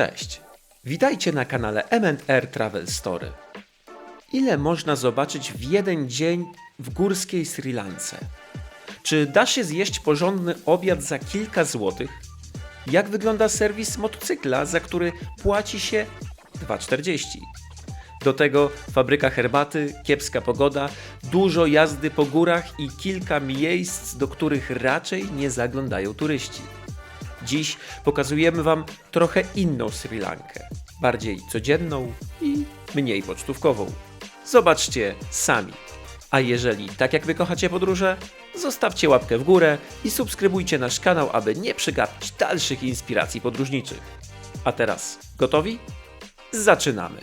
Cześć! Witajcie na kanale M&R Travel Story. Ile można zobaczyć w jeden dzień w górskiej Sri Lance? Czy da się zjeść porządny obiad za kilka złotych? Jak wygląda serwis motocykla, za który płaci się 2,40? Do tego fabryka herbaty, kiepska pogoda, dużo jazdy po górach i kilka miejsc, do których raczej nie zaglądają turyści. Dziś pokazujemy Wam trochę inną Sri Lankę, bardziej codzienną i mniej pocztówkową. Zobaczcie sami. A jeżeli tak jak Wy kochacie podróże, zostawcie łapkę w górę i subskrybujcie nasz kanał, aby nie przegapić dalszych inspiracji podróżniczych. A teraz gotowi? Zaczynamy!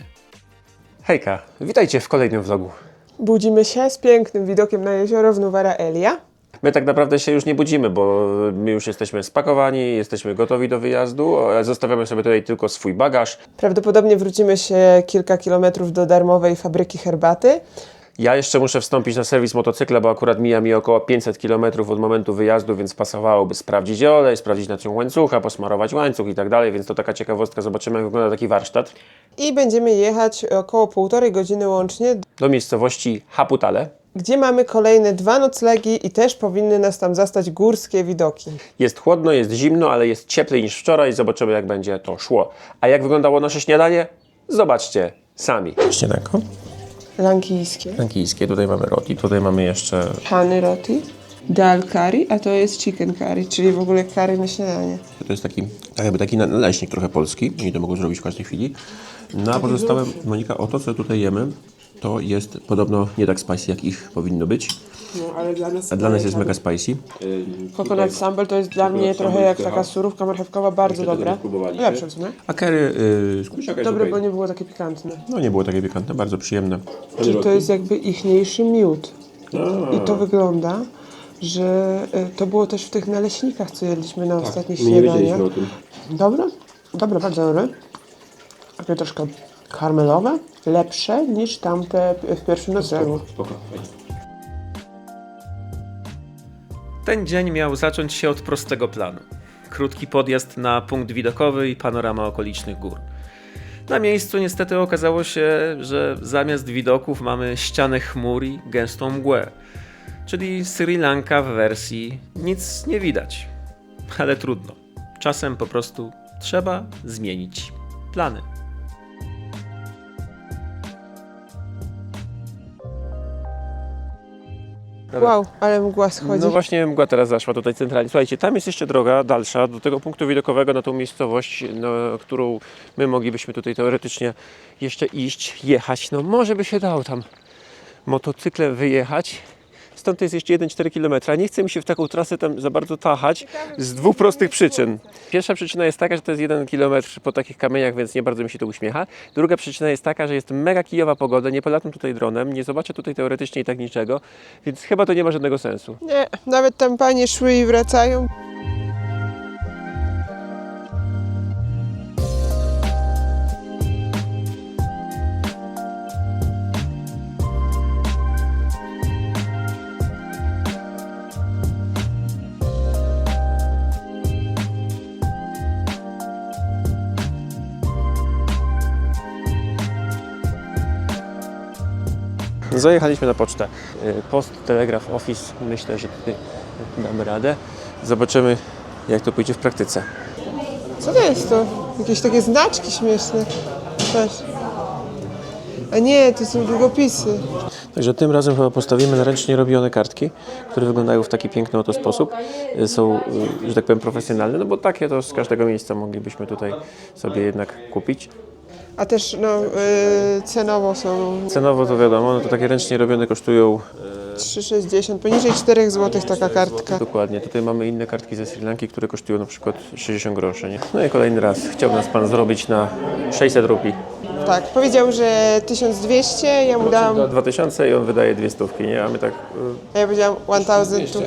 Hejka, witajcie w kolejnym vlogu. Budzimy się z pięknym widokiem na jezioro w Nuwara Elia. My tak naprawdę się już nie budzimy, bo my już jesteśmy spakowani, jesteśmy gotowi do wyjazdu. Zostawiamy sobie tutaj tylko swój bagaż. Prawdopodobnie wrócimy się kilka kilometrów do darmowej fabryki herbaty. Ja jeszcze muszę wstąpić na serwis motocykla, bo akurat mija mi około 500 km od momentu wyjazdu, więc pasowałoby sprawdzić olej, sprawdzić naciąg łańcucha, posmarować łańcuch i tak dalej, więc to taka ciekawostka. Zobaczymy, jak wygląda taki warsztat. I będziemy jechać około półtorej godziny łącznie, Do miejscowości Haputale. Gdzie mamy kolejne dwa noclegi i też powinny nas tam zastać górskie widoki. Jest chłodno, jest zimno, ale jest cieplej niż wczoraj. Zobaczymy, jak będzie to szło. A jak wyglądało nasze śniadanie? Zobaczcie sami. Śniadanko. Lankijskie. Lankijskie, tutaj mamy roti, tutaj mamy jeszcze Hany roti. Dal curry, a to jest chicken curry, czyli w ogóle curry na śniadanie. To jest taki, tak jakby taki naleśnik trochę polski. Oni to mogą zrobić w każdej chwili. No a pozostałe, Monika, o to, co tutaj jemy, to jest podobno nie tak spicy, jak ich powinno być. No, ale dla nas, A dla nas jest mega spicy. Coconut sambal to jest dla mnie trochę jak taka surówka marchewkowa, bardzo dobra. Lepsze w sumie. A curry yy, Dobre, bo nie było takie pikantne. No nie było takie pikantne, bardzo przyjemne. Czyli to jest jakby ichniejszy miód. I to wygląda, że y, to było też w tych naleśnikach, co jedliśmy na ostatnich śniadaniach. Dobre, bardzo dobre. Takie troszkę karmelowe, lepsze niż tamte w pierwszym noclegu. Ten dzień miał zacząć się od prostego planu. Krótki podjazd na punkt widokowy i panorama okolicznych gór. Na miejscu niestety okazało się, że zamiast widoków mamy ścianę chmur i gęstą mgłę. Czyli Sri Lanka w wersji nic nie widać. Ale trudno. Czasem po prostu trzeba zmienić plany. Wow, ale mgła schodzi. No właśnie mgła teraz zaszła tutaj centralnie. Słuchajcie, tam jest jeszcze droga dalsza do tego punktu widokowego na tą miejscowość, no, którą my moglibyśmy tutaj teoretycznie jeszcze iść, jechać. No może by się dało tam motocyklem wyjechać. Stąd to jest jeszcze 1,4 km. Nie chce mi się w taką trasę tam za bardzo tachać z dwóch prostych przyczyn. Pierwsza przyczyna jest taka, że to jest 1 km po takich kamieniach, więc nie bardzo mi się to uśmiecha. Druga przyczyna jest taka, że jest mega kijowa pogoda, nie polatam tutaj dronem, nie zobaczę tutaj teoretycznie i tak niczego, więc chyba to nie ma żadnego sensu. Nie, nawet tam panie szły i wracają. Zajechaliśmy na pocztę. Y, Post, Telegraph Office. Myślę, że tutaj damy radę. Zobaczymy, jak to pójdzie w praktyce. Co to jest to? Jakieś takie znaczki śmieszne. Patrz. A nie, to są długopisy. Także tym razem chyba postawimy na ręcznie robione kartki, które wyglądają w taki piękny oto sposób. Y, Są, y, że tak powiem, profesjonalne, no bo takie to z każdego miejsca moglibyśmy tutaj sobie jednak kupić. A też no, y, cenowo są Cenowo to wiadomo, no to takie ręcznie robione kosztują 3,60, poniżej 4 zł taka kartka. dokładnie. Tutaj mamy inne kartki ze Sri Lanki, które kosztują na przykład 60 groszy. Nie? No i kolejny raz chciał nas Pan zrobić na 600 rupii. Tak, powiedział, że 1200, ja mu dałam, Do 2000 i on wydaje dwie stówki, nie? A my tak... a ja powiedziałam 1200.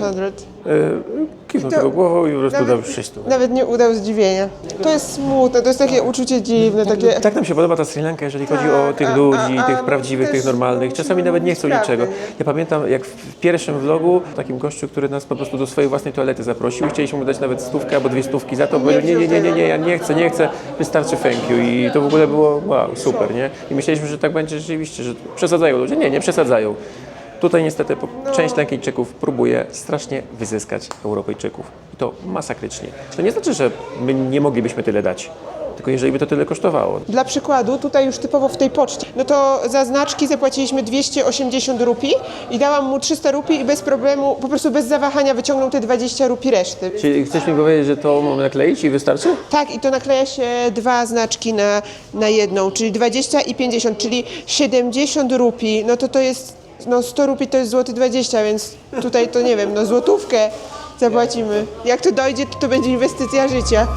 y, kiwnął tylko głową i po prostu dał 600. Nawet nie udał zdziwienia. To jest smutne, to jest takie uczucie dziwne, takie... Tak nam się podoba ta Sri Lanka, jeżeli chodzi o tych a- ludzi, tych prawdziwych, tych normalnych. Czasami nawet nie chcą niczego. Ja pamiętam, jak w pierwszym vlogu, takim gościu, który nas po prostu do swojej własnej toalety zaprosił, chcieliśmy mu dać nawet stówkę albo dwie stówki za to, bo powiedział, nie, nie, nie, nie, nie, ja nie chcę, nie chcę, wystarczy thank you. I to w ogóle było wow, super, nie? I myśleliśmy, że tak będzie rzeczywiście, że przesadzają ludzie. Nie, nie przesadzają. Tutaj niestety po- część Lankijczyków próbuje strasznie wyzyskać Europejczyków. I to masakrycznie. To nie znaczy, że my nie moglibyśmy tyle dać. Tylko jeżeli by to tyle kosztowało. Dla przykładu, tutaj już typowo w tej poczcie, no to za znaczki zapłaciliśmy 280 rupii i dałam mu 300 rupii i bez problemu, po prostu bez zawahania wyciągnął te 20 rupii reszty. Czyli chcesz mi powiedzieć, że to mam nakleić i wystarczy? Tak, i to nakleja się dwa znaczki na, na jedną, czyli 20 i 50, czyli 70 rupii, no to to jest, no 100 rupii to jest złoty 20, więc tutaj to nie wiem, no złotówkę zapłacimy. Jak to dojdzie, to to będzie inwestycja życia.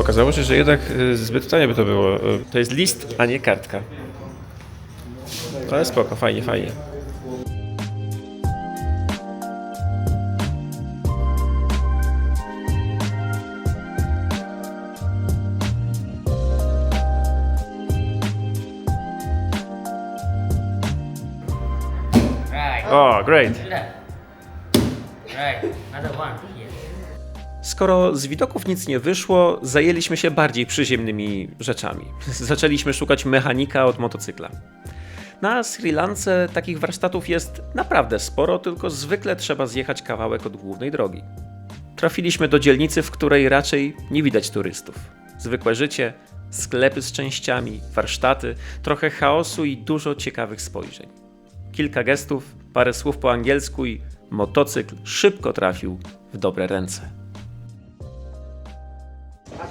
Okazało się, że jednak y, zbyt tanie by to było. Y, To jest list, a nie kartka. Ale spoko, fajnie, fajnie. Great. Right. Another one here. Skoro z widoków nic nie wyszło, zajęliśmy się bardziej przyziemnymi rzeczami. Zaczęliśmy szukać mechanika od motocykla. Na Sri Lance takich warsztatów jest naprawdę sporo, tylko zwykle trzeba zjechać kawałek od głównej drogi. Trafiliśmy do dzielnicy, w której raczej nie widać turystów. Zwykłe życie, sklepy z częściami, warsztaty, trochę chaosu i dużo ciekawych spojrzeń. Kilka gestów, parę słów po angielsku i motocykl szybko trafił w dobre ręce.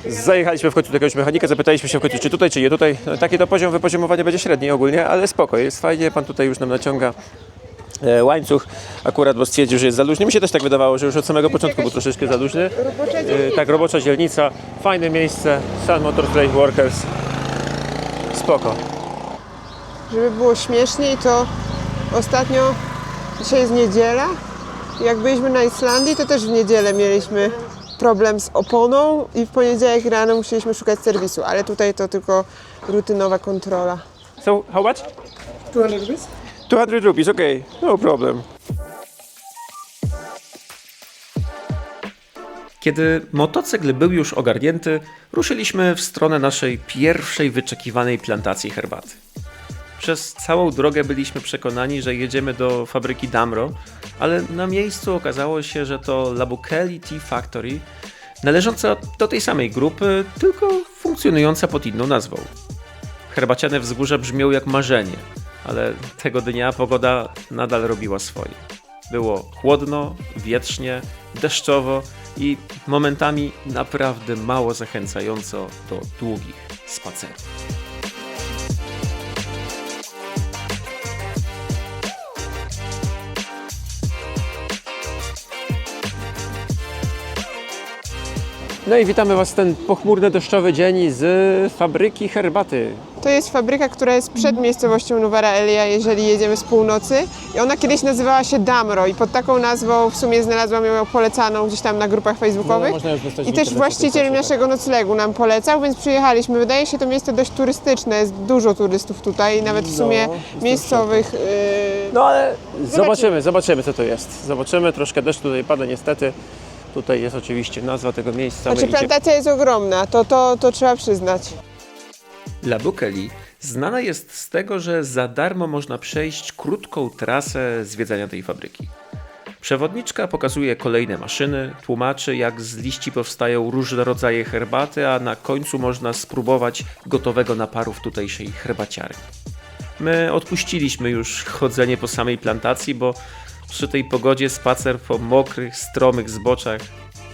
Zajechaliśmy w końcu do jakiegoś mechanika, zapytaliśmy się w końcu, czy tutaj, czy nie tutaj. No, taki to poziom wypoziomowania będzie średni ogólnie, ale spoko, jest fajnie, pan tutaj już nam naciąga e, łańcuch, akurat bo stwierdził, że jest za luźny. Mi się też tak wydawało, że już od samego początku był troszeczkę za luźny. Robocza E, tak, robocza dzielnica, fajne miejsce, Sun Motor Trade Workers. Spoko. Żeby było śmieszniej, to ostatnio, dzisiaj jest niedziela, jak byliśmy na Islandii, to też w niedzielę mieliśmy problem z oponą i w poniedziałek rano musieliśmy szukać serwisu, ale tutaj to tylko rutynowa kontrola. So, how much? 200 rupees? 200 rupees, okay, no problem. Kiedy motocykl był już ogarnięty, ruszyliśmy w stronę naszej pierwszej wyczekiwanej plantacji herbaty. Przez całą drogę byliśmy przekonani, że jedziemy do fabryki Damro, ale na miejscu okazało się, że to Labukeli Tea Factory, należąca do tej samej grupy, tylko funkcjonująca pod inną nazwą. Herbaciane wzgórza brzmią jak marzenie, ale tego dnia pogoda nadal robiła swoje. Było chłodno, wietrznie, deszczowo i momentami naprawdę mało zachęcająco do długich spacerów. No i witamy Was w ten pochmurny, deszczowy dzień z fabryki herbaty. To jest fabryka, która jest przed miejscowością Nuwara Elia, jeżeli jedziemy z północy. I ona kiedyś nazywała się Damro i pod taką nazwą w sumie znalazłam ją polecaną gdzieś tam na grupach facebookowych. No, można ją dostać w I też internecie, właściciel naszego noclegu nam polecał, więc przyjechaliśmy. Wydaje się to miejsce dość turystyczne, jest dużo turystów tutaj, nawet w sumie miejscowych. Yy, No ale zobaczymy, zobaczymy co to jest. Zobaczymy, troszkę deszcz tutaj pada niestety. Tutaj jest oczywiście nazwa tego miejsca. Znaczy plantacja jest ogromna, to, to, to trzeba przyznać. La Bukeli znana jest z tego, że za darmo można przejść krótką trasę zwiedzania tej fabryki. Przewodniczka pokazuje kolejne maszyny, tłumaczy jak z liści powstają różne rodzaje herbaty, a na końcu można spróbować gotowego naparu w tutejszej herbaciarni. My odpuściliśmy już chodzenie po samej plantacji, bo przy tej pogodzie spacer po mokrych, stromych zboczach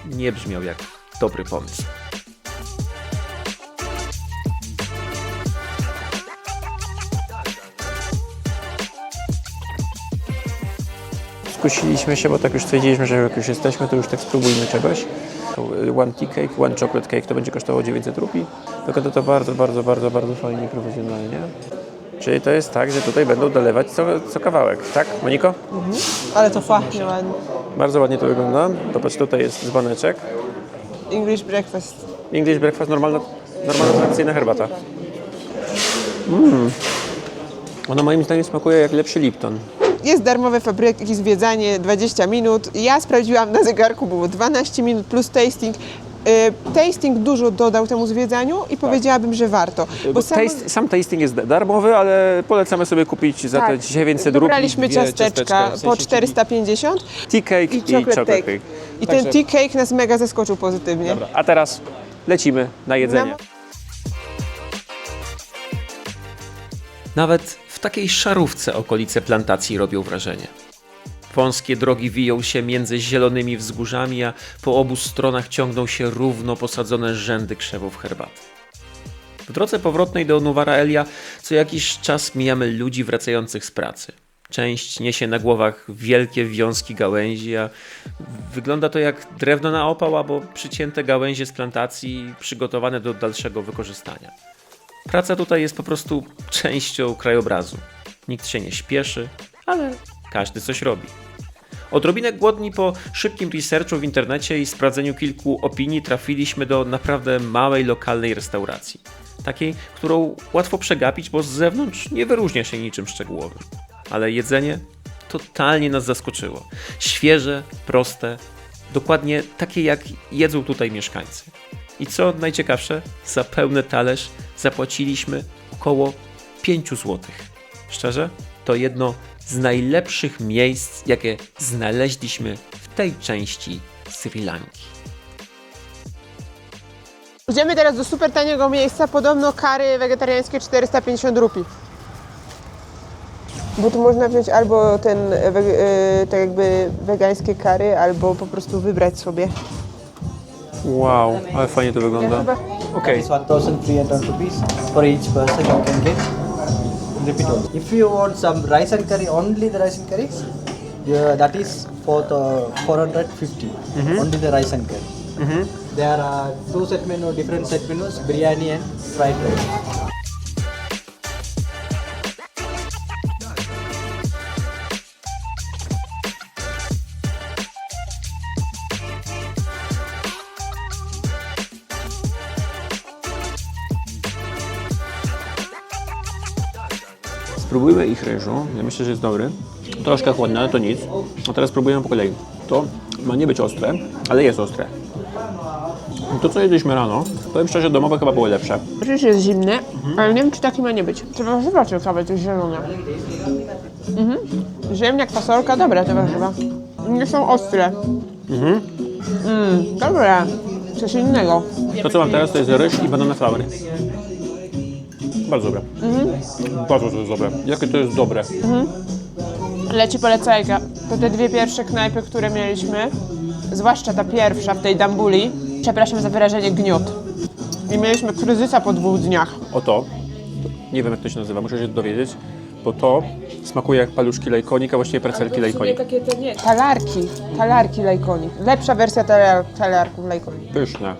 nie brzmiał jak dobry pomysł. skusiliśmy się, bo tak już stwierdziliśmy, że jak już jesteśmy, to już tak spróbujmy czegoś. One tea cake, one chocolate cake to będzie kosztowało 900 rupii. Wygląda to bardzo, bardzo, bardzo, bardzo fajnie i profesjonalnie. Czyli to jest tak, że tutaj będą dolewać co, co kawałek, tak Moniko? Ale to pachnie ładnie. Bardzo ładnie to wygląda. Popatrz, tutaj jest dzbaneczek. English breakfast. English breakfast, normalna, normalna tradycyjna herbata. Mmm. Ona moim zdaniem smakuje jak lepszy Lipton. Jest darmowe fabryki, zwiedzanie 20 minut. Ja sprawdziłam na zegarku, było 12 minut plus tasting. Y, tasting dużo dodał temu zwiedzaniu i powiedziałabym, że warto. Bo samo- taste, sam tasting jest darmowy, ale polecamy sobie kupić za te Tak. 900 rupii Wybraliśmy ciasteczka w sensie, po czyli 450 Tea cake i i, chocolate, chocolate cake. cake. I Także- ten tea cake nas mega zaskoczył pozytywnie. Dobra, a teraz lecimy na jedzenie. Na- Nawet w takiej szarówce okolice plantacji robią wrażenie. Wąskie drogi wiją się między zielonymi wzgórzami, a po obu stronach ciągną się równo posadzone rzędy krzewów herbaty. W drodze powrotnej do Nuwara Elia co jakiś czas mijamy ludzi wracających z pracy. Część niesie na głowach wielkie wiązki gałęzi, a wygląda to jak drewno na opał albo przycięte gałęzie z plantacji przygotowane do dalszego wykorzystania. Praca tutaj jest po prostu częścią krajobrazu. Nikt się nie śpieszy, ale każdy coś robi. Odrobinę głodni po szybkim researchu w internecie i sprawdzeniu kilku opinii trafiliśmy do naprawdę małej lokalnej restauracji. Takiej, którą łatwo przegapić, bo z zewnątrz nie wyróżnia się niczym szczegółowym. Ale jedzenie totalnie nas zaskoczyło. Świeże, proste, dokładnie takie jak jedzą tutaj mieszkańcy. I co najciekawsze, za pełny talerz zapłaciliśmy około 5 zł. Szczerze, to jedno z najlepszych miejsc, jakie znaleźliśmy w tej części Sri Lanki. Idziemy teraz do super taniego miejsca, podobno kary wegetariańskie 450 rupii. Bo tu można wziąć albo ten, e, e, tak jakby wegańskie kary, albo po prostu wybrać sobie. Wow, ale fajnie to wygląda. Okej, It's 1300 rupees for each person you can get. Repeat also. If you want some rice and curry, only the rice and curry, yeah, that is for the 450. Only the rice and curry. Mm-hmm. There are two set menu, different set menus, biryani and fried rice. Ich ryżu. Ja myślę, że jest dobry. Troszkę chłodny, ale to nic. A teraz spróbujemy po kolei. To ma nie być ostre, ale jest ostre. To, co jedliśmy rano, powiem szczerze, domowe chyba było lepsze. Ryż jest zimny, ale nie wiem, czy taki ma nie być. Te warzywa ciekawe, to jest zielone. Mhm. Ziemniak, fasolka, dobre te warzywa. Nie są ostre. Mhm. Mm, dobre. Coś innego. To, co mam teraz, to jest ryż i banana flower. Bardzo dobre. Bardzo to jest dobre. Jakie to jest dobre. Leci polecajka. To te dwie pierwsze knajpy, które mieliśmy, zwłaszcza ta pierwsza w tej Dambuli, przepraszam za wyrażenie, gniot. I mieliśmy kryzysa po dwóch dniach. Oto, nie wiem jak to się nazywa, muszę się dowiedzieć, bo to smakuje jak paluszki lejkonik, a właściwie precelki lejkonik. takie to nie. Talarki, talarki lejkonik. Lepsza wersja talar, talarków lejkonik. Pyszne.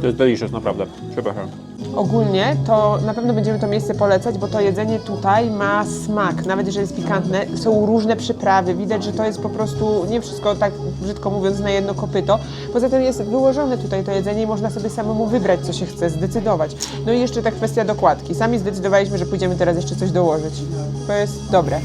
To jest delicious, naprawdę. Przepraszam. Ogólnie to na pewno będziemy to miejsce polecać, bo to jedzenie tutaj ma smak, nawet jeżeli jest pikantne. Są różne przyprawy, widać, że to jest po prostu nie wszystko tak brzydko mówiąc na jedno kopyto. Poza tym jest wyłożone tutaj to jedzenie i można sobie samemu wybrać, co się chce, zdecydować. No i jeszcze ta kwestia dokładki. Sami zdecydowaliśmy, że pójdziemy teraz jeszcze coś dołożyć. To jest dobre.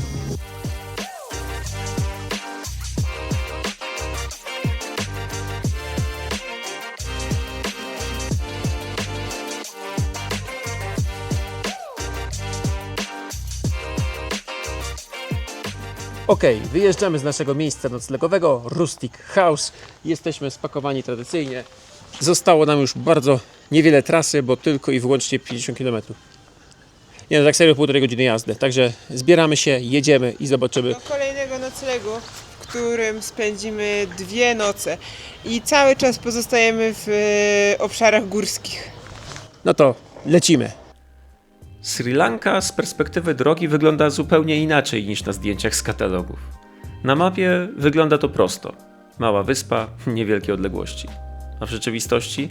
Okej, wyjeżdżamy z naszego miejsca noclegowego, Rustic House. Jesteśmy spakowani tradycyjnie. Zostało nam już bardzo niewiele trasy, bo tylko i wyłącznie 50 km. Nie no, tak serio półtorej godziny jazdy. Także zbieramy się, jedziemy i zobaczymy. Do kolejnego noclegu, w którym spędzimy dwie noce i cały czas pozostajemy w e, obszarach górskich. No to lecimy. Sri Lanka z perspektywy drogi wygląda zupełnie inaczej niż na zdjęciach z katalogów. Na mapie wygląda to prosto. Mała wyspa, niewielkie odległości. A w rzeczywistości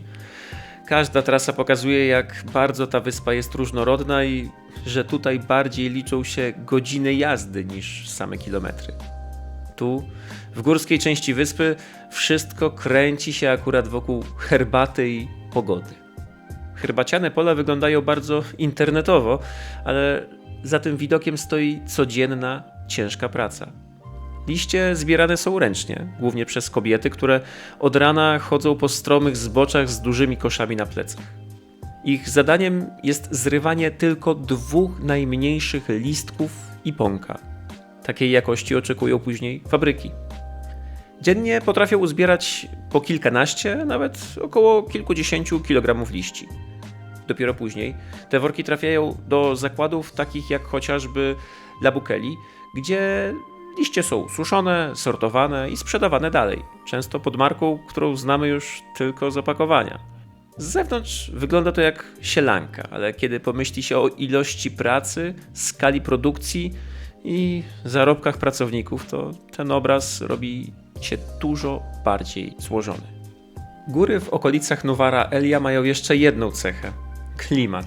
każda trasa pokazuje, jak bardzo ta wyspa jest różnorodna i że tutaj bardziej liczą się godziny jazdy niż same kilometry. Tu, w górskiej części wyspy, wszystko kręci się akurat wokół herbaty i pogody. Herbaciane pola wyglądają bardzo internetowo, ale za tym widokiem stoi codzienna, ciężka praca. Liście zbierane są ręcznie, głównie przez kobiety, które od rana chodzą po stromych zboczach z dużymi koszami na plecach. Ich zadaniem jest zrywanie tylko dwóch najmniejszych listków i pąka. Takiej jakości oczekują później fabryki. Dziennie potrafią uzbierać po kilkanaście, nawet około kilkudziesięciu kilogramów liści. Dopiero później te worki trafiają do zakładów takich jak chociażby Labukeli, gdzie liście są suszone, sortowane i sprzedawane dalej, często pod marką, którą znamy już tylko z opakowania. Z zewnątrz wygląda to jak sielanka, ale kiedy pomyśli się o ilości pracy, skali produkcji i zarobkach pracowników, to ten obraz robi się dużo bardziej złożony. Góry w okolicach Nowara Elia mają jeszcze jedną cechę klimat.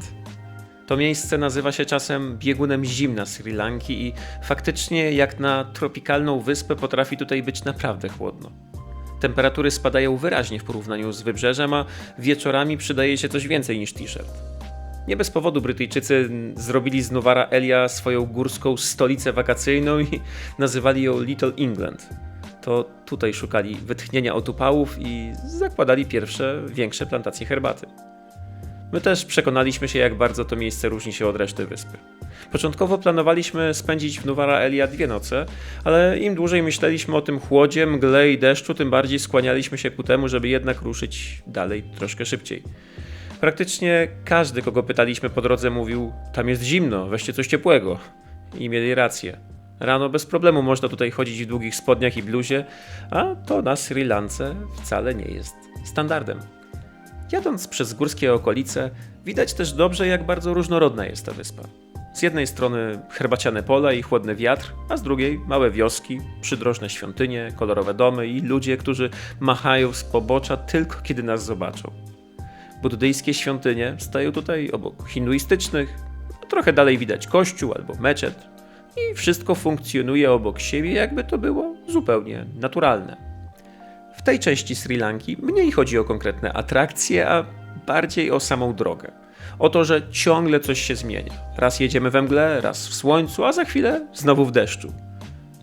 To miejsce nazywa się czasem biegunem zimna Sri Lanki i faktycznie jak na tropikalną wyspę potrafi tutaj być naprawdę chłodno. Temperatury spadają wyraźnie w porównaniu z wybrzeżem, a wieczorami przydaje się coś więcej niż t-shirt. Nie bez powodu Brytyjczycy zrobili z Nowara Elia swoją górską stolicę wakacyjną i nazywali ją Little England. To tutaj szukali wytchnienia od upałów i zakładali pierwsze, większe plantacje herbaty. My też przekonaliśmy się, jak bardzo to miejsce różni się od reszty wyspy. Początkowo planowaliśmy spędzić w Nowara Elia dwie noce, ale im dłużej myśleliśmy o tym chłodzie, mgle i deszczu, tym bardziej skłanialiśmy się ku temu, żeby jednak ruszyć dalej troszkę szybciej. Praktycznie każdy, kogo pytaliśmy po drodze, mówił: Tam jest zimno, weźcie coś ciepłego. I mieli rację. Rano bez problemu można tutaj chodzić w długich spodniach i bluzie, a to na Sri Lance wcale nie jest standardem. Jadąc przez górskie okolice, widać też dobrze, jak bardzo różnorodna jest ta wyspa. Z jednej strony herbaciane pola i chłodny wiatr, a z drugiej małe wioski, przydrożne świątynie, kolorowe domy i ludzie, którzy machają z pobocza tylko kiedy nas zobaczą. Buddyjskie świątynie stają tutaj obok hinduistycznych, trochę dalej widać kościół albo meczet i wszystko funkcjonuje obok siebie, jakby to było zupełnie naturalne. W tej części Sri Lanki mniej chodzi o konkretne atrakcje, a bardziej o samą drogę. O to, że ciągle coś się zmienia. Raz jedziemy we mgle, raz w słońcu, a za chwilę znowu w deszczu.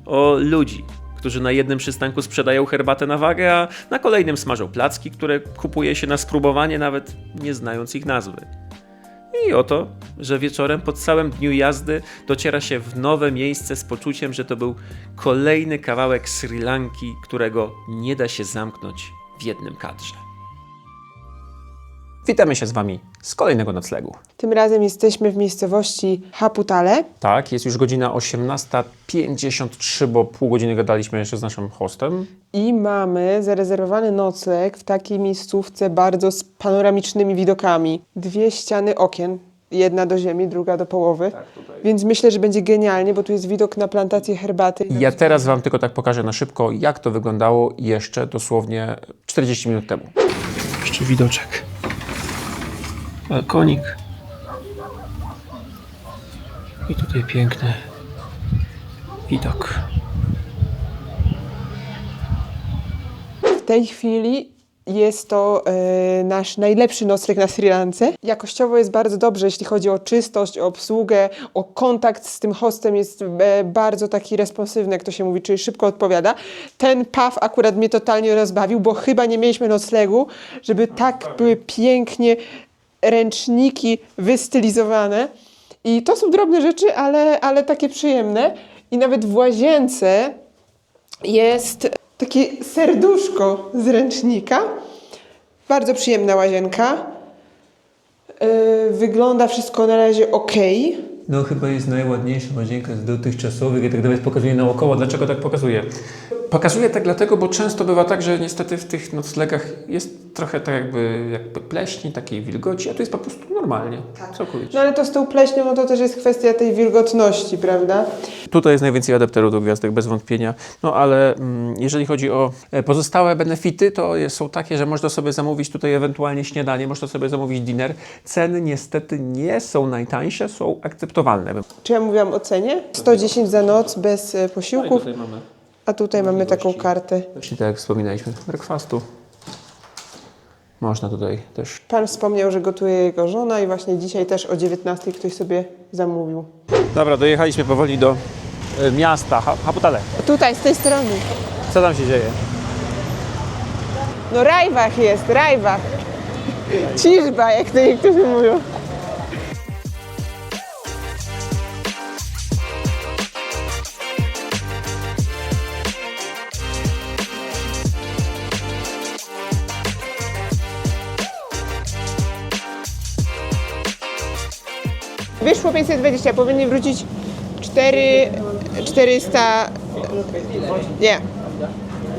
O ludzi, którzy na jednym przystanku sprzedają herbatę na wagę, a na kolejnym smażą placki, które kupuje się na spróbowanie, nawet nie znając ich nazwy. I o to, że wieczorem po całym dniu jazdy dociera się w nowe miejsce z poczuciem, że to był kolejny kawałek Sri Lanki, którego nie da się zamknąć w jednym kadrze. Witamy się z Wami z kolejnego noclegu. Tym razem jesteśmy w miejscowości Haputale. Tak, jest już godzina 18.53, bo pół godziny gadaliśmy jeszcze z naszym hostem. I mamy zarezerwowany nocleg w takiej miejscówce bardzo z panoramicznymi widokami. Dwie ściany okien, jedna do ziemi, druga do połowy. Więc myślę, że będzie genialnie, bo tu jest widok na plantację herbaty. Ja teraz Wam tylko tak pokażę na szybko, jak to wyglądało jeszcze dosłownie 40 minut temu. Jeszcze widoczek. Balkonik. I tutaj piękny widok. W tej chwili jest to e, nasz najlepszy nocleg na Sri Lance. Jakościowo jest bardzo dobrze, jeśli chodzi o czystość, o obsługę, o kontakt z tym hostem jest e, bardzo taki responsywny, jak to się mówi, czyli szybko odpowiada. Ten paw akurat mnie totalnie rozbawił, bo chyba nie mieliśmy noclegu, żeby tak były pięknie ręczniki wystylizowane. I to są drobne rzeczy, ale, ale takie przyjemne. I nawet w łazience jest takie serduszko z ręcznika. Bardzo przyjemna łazienka. Yy, wygląda wszystko na razie ok. No chyba jest najładniejsza łazienka z dotychczasowych. Ja tak nawet pokazuję naokoło. Dlaczego tak pokazuję? Pokazuję tak dlatego, bo często bywa tak, że niestety w tych noclegach jest trochę tak jakby, jakby pleśni, takiej wilgoci, a tu jest po prostu normalnie, całkowicie. No ale to z tą pleśnią, no to też jest kwestia tej wilgotności, prawda? Tutaj jest najwięcej adapterów do gwiazdek, bez wątpienia. No ale mm, jeżeli chodzi o e, pozostałe benefity, to jest, są takie, że można sobie zamówić tutaj ewentualnie śniadanie, można sobie zamówić dinner. Ceny niestety nie są najtańsze, są akceptowalne. Czy ja mówiłam o cenie? 110 za noc bez e, posiłków, mamy a tutaj mamy taką kartę. właśnie tak jak wspominaliśmy, breakfastu. Można tutaj też Pan wspomniał, że gotuje jego żona i właśnie dzisiaj też o 19 ktoś sobie zamówił. Dobra, dojechaliśmy powoli do e, miasta Ha- Haputale. Tutaj, z tej strony. Co tam się dzieje? No Rajwach jest, Rajwach. Ciżba, jak to niektórzy mówią. Wyszło 520, powinni wrócić 4, 400, nie,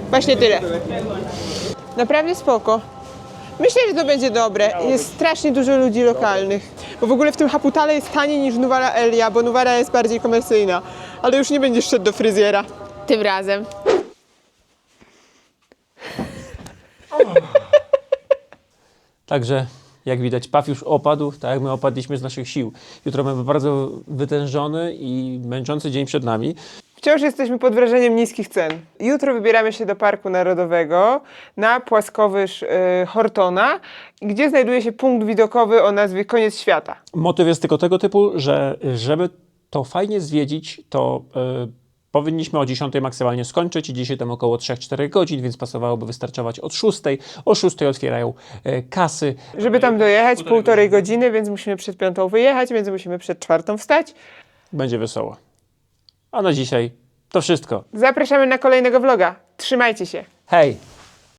właśnie tyle. Naprawdę spoko. Myślę, że to będzie dobre. Jest strasznie dużo ludzi lokalnych. Bo w ogóle w tym Haputale jest taniej niż Nuwara Elia, bo Nuwara jest bardziej komercyjna. Ale już nie będziesz szedł do fryzjera. Tym razem. Także jak widać, paw już opadł, tak jak my opadliśmy z naszych sił. Jutro mamy bardzo wytężony i męczący dzień przed nami. Wciąż jesteśmy pod wrażeniem niskich cen. Jutro wybieramy się do Parku Narodowego na płaskowyż y, Hortona, gdzie znajduje się punkt widokowy o nazwie Koniec Świata. Motyw jest tylko tego typu, że żeby to fajnie zwiedzić, to y, powinniśmy o 10 maksymalnie skończyć i dzisiaj tam około 3-4 godzin, więc pasowałoby wystarczować od 6. O 6 otwierają y, kasy. Żeby tam dojechać półtorej godziny, więc musimy przed piątą wyjechać, więc musimy przed czwartą wstać. Będzie wesoło. A na dzisiaj to wszystko. Zapraszamy na kolejnego vloga. Trzymajcie się. Hej!